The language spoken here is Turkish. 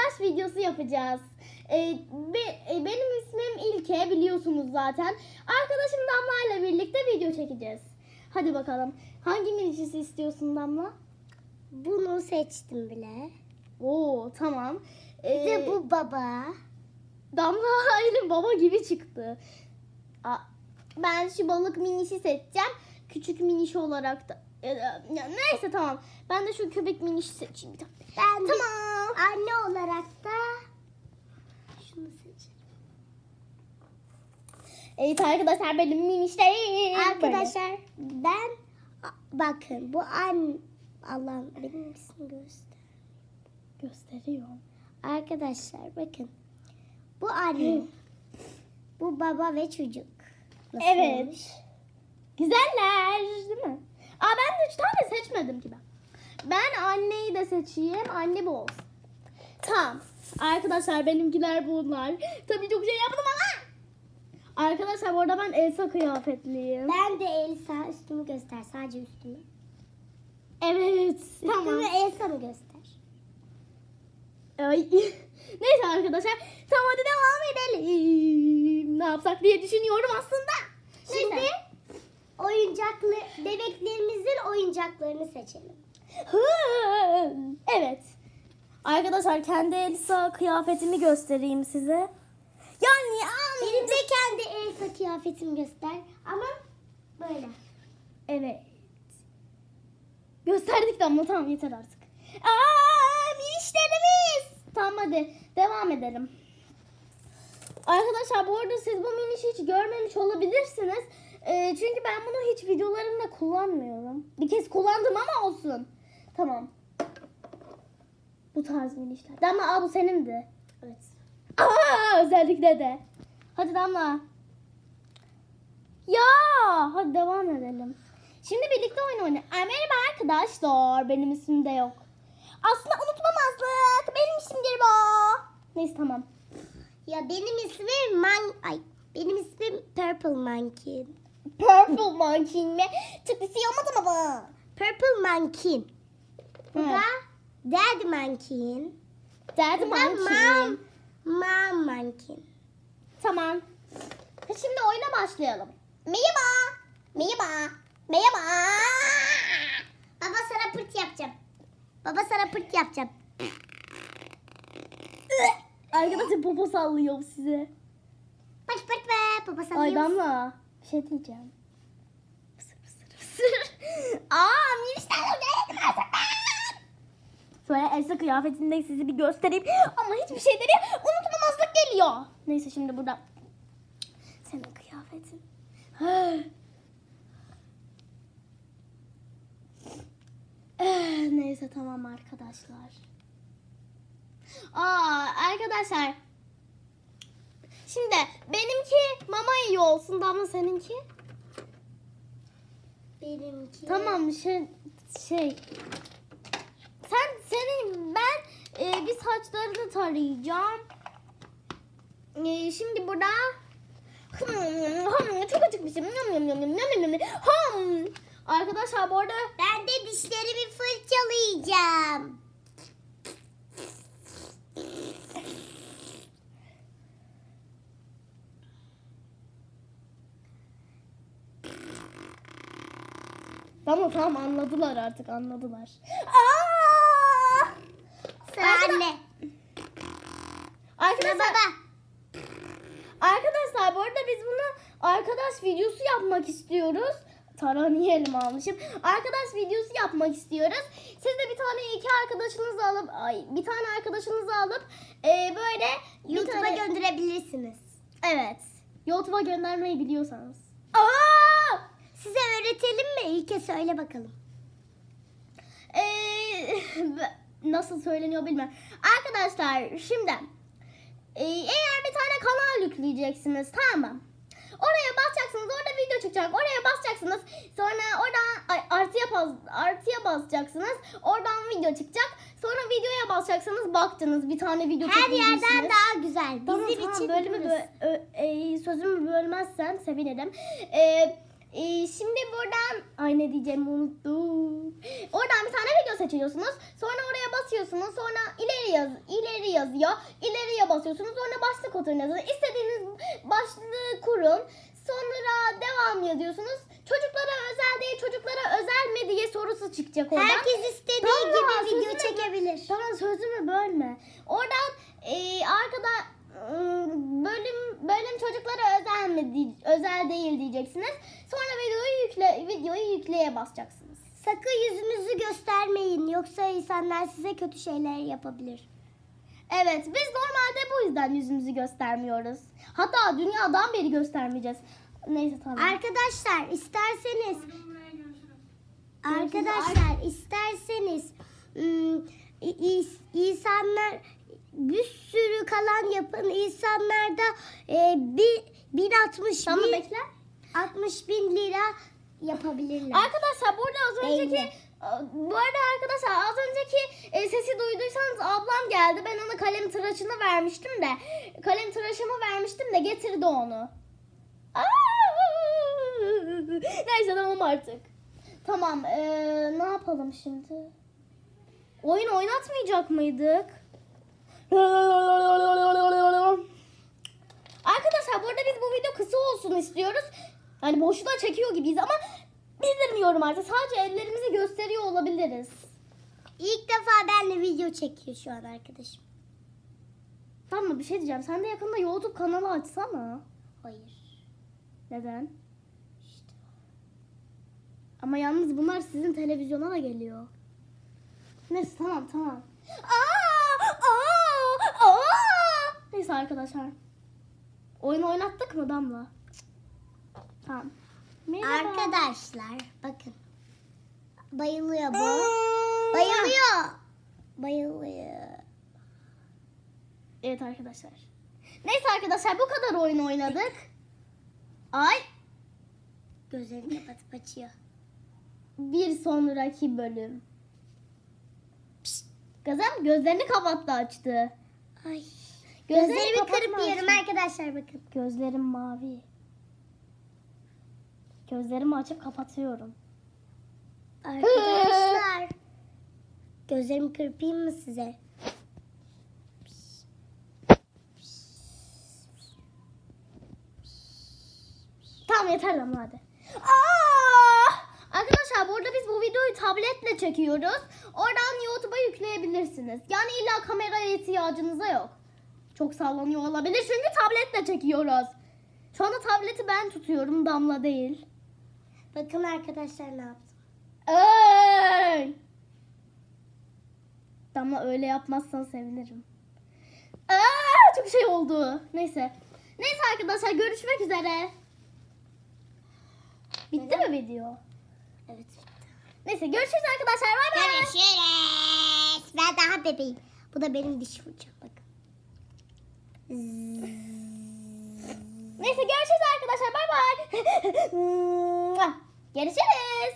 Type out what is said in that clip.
arkadaş videosu yapacağız. Ee, be- e, benim ismim İlke biliyorsunuz zaten. Arkadaşım Damla ile birlikte video çekeceğiz. Hadi bakalım. Hangi minişisi istiyorsun Damla? Bunu seçtim bile. Oo tamam. Bir Ee, de bu baba. Damla aynı baba gibi çıktı. Aa, ben şu balık minişi seçeceğim. Küçük miniş olarak da. Ya neyse tamam. Ben de şu köpek minişi seçeyim. bir. Ben Tamam. anne olarak da şunu seçerim. Evet arkadaşlar benim minişlerim. Arkadaşlar ben bakın bu an Allah'ım benim ismimi göster. Böyle gösteriyor. Arkadaşlar bakın. Bu anne. bu baba ve çocuk. Nasıl Evet. olmuş? Güzeller değil mi? Aa ben de üç tane seçmedim ki ben. Ben anneyi de seçeyim. Anne bu olsun. Tamam. Arkadaşlar benimkiler bunlar. Tabii çok şey yaptım ama. Arkadaşlar bu arada ben Elsa kıyafetliyim. Ben de Elsa üstümü göster. Sadece üstümü. Evet. Tamam. Üstümü Elsa mı göster? Ay. Neyse arkadaşlar. Tamam hadi devam edelim. Ne yapsak diye düşünüyorum aslında. Şimdi Neyse. oyuncaklı bebeklerimizin oyuncaklarını seçelim. Evet. Arkadaşlar kendi Elsa kıyafetimi göstereyim size. Kendi Elsa kıyafetimi göster. Ama böyle. Evet. Gösterdik de ama tamam yeter artık. Aa, minişlerimiz. Tamam hadi devam edelim. Arkadaşlar bu arada siz bu minişi hiç görmemiş olabilirsiniz. Ee, çünkü ben bunu hiç videolarımda kullanmıyorum. Bir kez kullandım ama olsun. Tamam. Bu tarz minişler. Damla al bu senindi. Evet. Aa, özellikle de. Hadi Damla. Ya, hadi devam edelim. Şimdi birlikte oyun oynayalım. Ay, merhaba arkadaşlar. Benim ismim de yok. Aslında unutmamazlık. Benim isimdir bu. Neyse tamam. Ya benim ismim Man... Ay benim ismim Purple Monkey. Purple Monkey mi? Türkçesi olmadı mı bu? Purple Monkey. Bu da Dead Monkey. Bu da Monkey. Mom, Mom Monkey. Tamam. Şimdi oyuna başlayalım. Merhaba. Merhaba. Merhaba. Baba sana pırt yapacağım. Baba sana pırt yapacağım. Arkadaşlar popo sallıyor size. Pırt pırt be. Baba sana Ay Damla bir şey diyeceğim. Fısır fısır fısır. Aa Şöyle Elsa kıyafetinde sizi bir göstereyim. Ama hiçbir şeyleri unutmamazlık geliyor. Neyse şimdi burada. Senin kıyafetin. Eh, Neyse tamam arkadaşlar. Aa arkadaşlar. Şimdi benimki mama iyi olsun Damla seninki. Benimki. Tamam şey şey. Sen senin ben e, bir saçlarını tarayacağım. E, şimdi burada Hmm, hmm, çok acıkmışım. Yum, yum, yum, yum, yum, yum. Hum. Arkadaşlar bu arada Ben de dişlerimi fırçalayacağım. tamam tamam anladılar artık anladılar. Aa! Sıra Arkada- anne. Arkadaşlar baba. Arkadaşlar bu arada biz bunu arkadaş videosu yapmak istiyoruz. Taran niye elime almışım? Arkadaş videosu yapmak istiyoruz. Siz de bir tane iki arkadaşınızı alıp ay bir tane arkadaşınızı alıp e, böyle YouTube'a tane- gönderebilirsiniz. Evet. YouTube'a göndermeyi biliyorsanız. Aa! Size öğretelim mi? İlke söyle bakalım. Ee, nasıl söyleniyor bilmiyorum. Arkadaşlar şimdi e, eğer bir tane kanal yükleyeceksiniz tamam mı? Oraya basacaksınız orada video çıkacak. Oraya basacaksınız. Sonra oradan ay, artıya bas, artıya basacaksınız. Oradan video çıkacak. Sonra videoya basacaksınız. Baktınız bir tane video Her yerden daha güzel. Bizim Tamam, tamam, için bölümü bö- ö- e, sözümü bölmezsen sevinirim. E, Ee, şimdi buradan ay ne diyeceğimi unuttum. Oradan bir tane video seçiyorsunuz. Sonra oraya basıyorsunuz. Sonra ileri yaz ileri yazıyor. İleriye basıyorsunuz. Sonra başlık oturun yazıyor. İstediğiniz başlığı kurun. Sonra devam yazıyorsunuz. Çocuklara özel değil, çocuklara özel mi diye sorusu çıkacak oradan. Herkes istediği Tamam, gibi video çekebilir. Tamam sözümü bölme. Oradan e, arkada bölüm bölüm çocuklara özel mi özel değil diyeceksiniz. Sonra videoyu yükle videoyu yükleye basacaksınız. Sakın yüzünüzü göstermeyin yoksa insanlar size kötü şeyler yapabilir. Evet biz normalde bu yüzden yüzümüzü göstermiyoruz. Hatta dünyadan beri göstermeyeceğiz. Neyse tamam. Arkadaşlar isterseniz. Arkadaşlar isterseniz is- insanlar bir sürü kalan yapın insanlarda e, bir, bin altmış tamam bin, bekle. 60 bin lira yapabilirler. Arkadaşlar burada az önceki Belli. bu arada arkadaşlar az önceki e, sesi duyduysanız ablam geldi. Ben ona kalem tıraşını vermiştim de kalem tıraşımı vermiştim de getirdi onu. Aa! Neyse tamam artık. Tamam e, ne yapalım şimdi? Oyun oynatmayacak mıydık? Arkadaşlar burada biz bu video kısa olsun istiyoruz. Hani boşuna çekiyor gibiyiz ama bildirmiyorum artık. Sadece ellerimizi gösteriyor olabiliriz. İlk defa benle video çekiyor şu an arkadaşım. Tamam? Bir şey diyeceğim. Sen de yakında YouTube kanalı açsana. Hayır. Neden? Ama yalnız bunlar sizin televizyona da geliyor. Neyse tamam tamam. Aa! Neyse arkadaşlar. Oyun oynattık mı Damla? Tamam. Merhaba. Arkadaşlar bakın. Bayılıyor bu. Bayılıyor. Bayılıyor. Evet arkadaşlar. Neyse arkadaşlar bu kadar oyun oynadık. Ay Gözlerini kapatıp açıyor. bir sonraki bölüm. Pişt, Gazem gözlerini kapattı açtı. Ay. Gözlerimi kırpıyorum açma. arkadaşlar bakın. Gözlerim mavi. Gözlerimi açıp kapatıyorum. Arkadaşlar. Gözlerimi kırpayım mı size? Tamam yeter lan hadi. Aa! Arkadaşlar burada biz bu videoyu tabletle çekiyoruz. Oradan YouTube'a yükleyebilirsiniz. Yani illa kameraya ihtiyacınıza yok. Çok sallanıyor olabilir çünkü tabletle çekiyoruz. Şu anda tableti ben tutuyorum Damla değil. Bakın arkadaşlar ne yaptım. Ey! Damla öyle yapmazsan sevinirim. Aa, çok şey oldu. Neyse. Neyse arkadaşlar görüşmek üzere. Bitti mi video? Evet. Neyse görüşürüz arkadaşlar. Bay bay. Görüşürüz. Ben daha bebeğim. Bu da benim diş fırçam bakın. Neyse görüşürüz arkadaşlar. Bay bay. Görüşürüz.